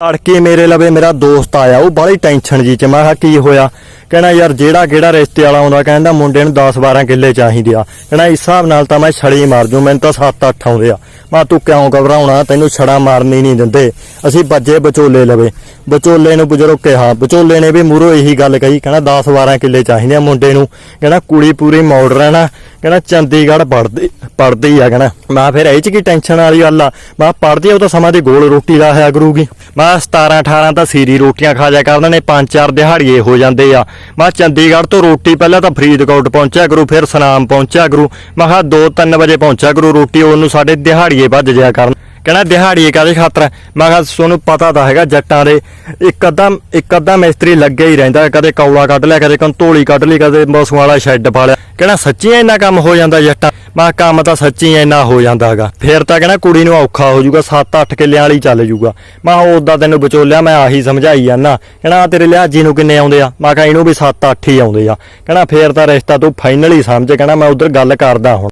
ਤੜਕੇ ਮੇਰੇ ਲਵੇ ਮੇਰਾ ਦੋਸਤ ਆਇਆ, ਉਹ ਬੜੀ ਟੈਨਸ਼ਨ ਜੀ ਚ, ਮੈਂ ਕਿਹਾ ਕੀ ਹੋਇਆ? ਕਹਿੰਦਾ ਯਾਰ ਜਿਹੜਾ ਕਿਹੜਾ ਰਿਸ਼ਤੇ ਵਾਲਾ ਆਉਂਦਾ, ਕਹਿੰਦਾ ਮੁੰਡੇ ਨੂੰ 10 12 ਕਿੱਲੇ ਚਾਹੀਦੇ ਆ। ਕਹਿੰਦਾ ਇਸ ਹਿਸਾਬ ਨਾਲ ਤਾਂ ਮੈਂ ਛੜੀ ਮਾਰ ਜੂ, ਮੈਨੂੰ ਤਾਂ 7 8 ਆਉਂਦੇ ਆ। ਮੈਂ ਤੂੰ ਕਿਉਂ ਘਬਰਾਉਣਾ? ਤੈਨੂੰ ਛੜਾ ਮਾਰਨੀ ਨਹੀਂ ਦਿੰਦੇ। ਅਸੀਂ ਬੱਜੇ ਵਿਚੋਲੇ ਲਵੇ। ਵਿਚੋਲੇ ਨੂੰ ਬਜ਼ੁਰਗ ਕਿਹਾ, ਵਿਚੋਲੇ ਨੇ ਵੀ ਮੂਰੋ ਇਹੀ ਗੱਲ ਕਹੀ, ਕਹਿੰਦਾ 10 12 ਕਿੱਲੇ ਚਾਹੀਦੇ ਆ ਮੁੰਡੇ ਨੂੰ। ਕਹਿੰਦਾ ਕੁੜੀ ਪੂਰੀ ਮਾਡਰਨ ਆ ਕਹਿੰਦਾ ਚੰਡੀਗੜ੍ਹ ਪੜਦੀ ਹੀ ਆ ਕਹਿੰਦਾ। ਮੈਂ ਫਿਰ ਇਹ ਚ ਕੀ ਟੈਨਸ਼ਨ ਵਾਲੀ ਗੱਲ ਆ? ਮੈਂ ਪੜਦੀ ਉਹ ਤਾਂ ਸਮਾਂ ਦੀ ਗੋਲ ਰੋਟੀ ਦਾ ਆਇਆ ਕਰੂਗੀ। ਮੈਂ 17 18 ਤਾਂ ਸੀਰੀ ਰੋਟੀਆਂ ਖਾ ਜਾ ਕਰਦੇ ਨੇ ਪੰਜ ਚਾਰ ਦਿਹਾੜੀਏ ਹੋ ਜਾਂਦੇ ਆ। ਮੈਂ ਚੰਡੀਗੜ੍ਹ ਤੋਂ ਰੋਟੀ ਪਹਿਲਾਂ ਤਾਂ ਫਰੀਦਕੋਟ ਪਹੁੰਚਿਆ ਕਰੂ, ਫਿਰ ਸਨਾਮ ਪਹੁੰਚਿਆ ਕਰੂ। ਮੈਂ ਕਿਹਾ 2-3 ਵਜੇ ਪਹੁੰਚਿਆ ਕਰੂ ਰੋਟੀ, ਉਹਨੂੰ ਸਾਡੇ ਦਿਹਾੜੀਏ ਵੱਜ ਜਿਆ ਕਰਨ। ਕਹਿੰਦਾ ਦਿਹਾੜੀ ਕਾਦੇ ਖਾਤਰ ਮੈਂ ਕਿਹਾ ਤੁਹਾਨੂੰ ਪਤਾ ਤਾਂ ਹੈਗਾ ਜੱਟਾਂ ਦੇ। ਇੱਕ ਅੱਧਾ ਇੱਕ ਅੱਧਾ ਮਿਸਤਰੀ ਲੱਗਿਆ ਹੀ ਰਹਿੰਦਾ ਕਦੇ ਕੌਲਾ ਕੱਢ ਲਿਆ, ਕਦੇ ਕੰਤੋਲੀ ਕੱਢ ਲਈ, ਕਦੇ ਮੌਸਮ ਵਾਲਾ ਸ਼ੈੱਡ ਪਾ ਲਿਆ ਕਹਿੰਦਾ ਸੱਚੀ ਇੰਨਾ ਕੰਮ ਹੋ ਜਾਂਦਾ ਜੱਟਾਂ? ਮੈਂ ਕਿਹਾ ਕੰਮ ਤਾਂ ਸੱਚੀ ਇੰਨਾ ਹੋ ਜਾਂਦਾ ਹੈਗਾ। ਫੇਰ ਤਾਂ ਕਹਿੰਦਾ ਕੁੜੀ ਨੂੰ ਔਖਾ ਹੋ ਜਾਊਗਾ 7-8 ਕਿੱਲਿਆਂ ਵਾਲੀ ਚੱਲ ਜਾਊਗਾ। ਮੈਂ ਕਿਹਾ ਉਦਾਂ ਤੈਨੂੰ ਵਿਚੋਲਿਆ, ਮੈਂ ਆਹੀ ਸਮਝਾਈ ਜਾਂਦਾ। ਕਹਿੰਦਾ ਤੇਰੇ ਲਿਹਾਜੀ ਨੂੰ ਕਿੰਨੇ ਆਉਂਦੇ ਆ? ਮੈਂ ਕਿਹਾ ਇਹਨੂੰ ਵੀ 7-8 ਹੀ ਆਉਂਦੇ ਆ। ਕਹਿੰਦਾ ਫੇਰ ਤਾਂ ਰਿਸ਼ਤਾ ਤੂੰ ਫਾਈਨਲੀ ਸਮਝ। ਕਹਿੰਦਾ ਮੈਂ ਉਧਰ ਗੱਲ ਕਰਦਾ ਹੁਣ।